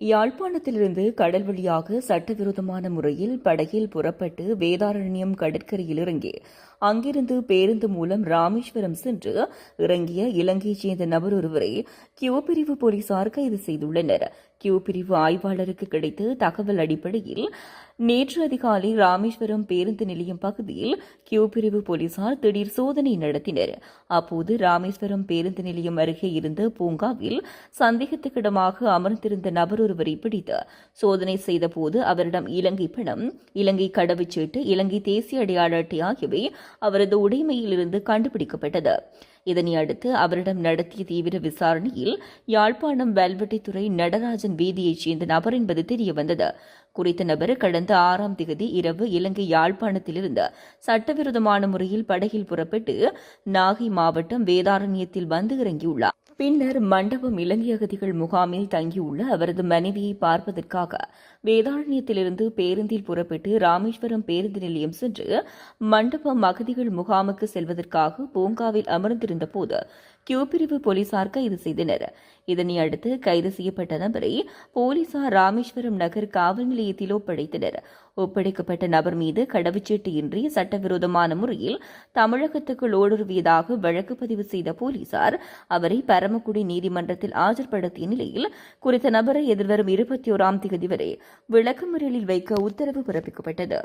யாழ்ப்பாணத்திலிருந்து கடல் வழியாக சட்டவிரோதமான முறையில் படகில் புறப்பட்டு வேதாரண்யம் கடற்கரையில் இறங்கி அங்கிருந்து பேருந்து மூலம் ராமேஸ்வரம் சென்று இறங்கிய இலங்கையைச் சேர்ந்த நபர் ஒருவரை கியோ பிரிவு போலீசார் கைது செய்துள்ளனர். கியூ பிரிவு ஆய்வாளருக்கு கிடைத்த தகவல் அடிப்படையில் நேற்று அதிகாலை ராமேஸ்வரம் பேருந்து நிலையம் பகுதியில் கியூ பிரிவு போலீசார் திடீர் சோதனை நடத்தினர். அப்போது ராமேஸ்வரம் பேருந்து நிலையம் அருகே இருந்த பூங்காவில் சந்தேகத்துக்கிடமாக அமர்ந்திருந்த நபர் ஒருவரை பிடித்து சோதனை செய்தபோது அவரிடம் இலங்கை பணம் இலங்கை கடவுச்சீட்டு இலங்கை தேசிய அடையாள அட்டை ஆகியவை அவரது உடைமையிலிருந்து கண்டுபிடிக்கப்பட்டது. இதனை அடுத்து அவரிடம் நடத்திய தீவிர விசாரணையில் யாழ்ப்பாணம் வெல்வெட்டித்துறை நடராஜன் வீதியைச் சேர்ந்த நபர் என்பது தெரியவந்தது. குறித்த நபர் கடந்த ஆறாம் திகதி இரவு இலங்கை யாழ்ப்பாணத்திலிருந்து சட்டவிரோதமான முறையில் படகில் புறப்பட்டு நாகை மாவட்டம் வேதாரண்யத்தில் வந்து இறங்கியுள்ளார். பின்னர் மண்டபம் இலங்கை அகதிகள் முகாமில் தங்கியுள்ள அவரது மனைவியை பார்ப்பதற்காக வேதாரண்யத்திலிருந்து பேருந்தில் புறப்பட்டு ராமேஸ்வரம் பேருந்து நிலையம் சென்று மண்டபம் அகதிகள் முகாமுக்கு செல்வதற்காக பூங்காவில் அமர்ந்திருந்த போது கியூ பிரிவு போலீசார் கைது செய்தனர். இதனை அடுத்து கைது செய்யப்பட்ட நபரை போலீசார் ராமேஸ்வரம் நகர் காவல் நிலையத்தில் ஒப்படைத்தனர். ஒப்படைக்கப்பட்ட நபர் மீது கடவுச்சீட்டு இன்றி சட்டவிரோதமான முறையில் தமிழகத்துக்குள் ஊடுருவியதாக வழக்கு பதிவு செய்த போலீசார் அவரை பரமக்குடி நீதிமன்றத்தில் ஆஜர்படுத்திய நிலையில் குறித்த நபரை எதிர்வரும் இருபத்தி ஓராம் தேதி வரை விளக்கமறியலில் வைக்க உத்தரவு பிறப்பிக்கப்பட்டது.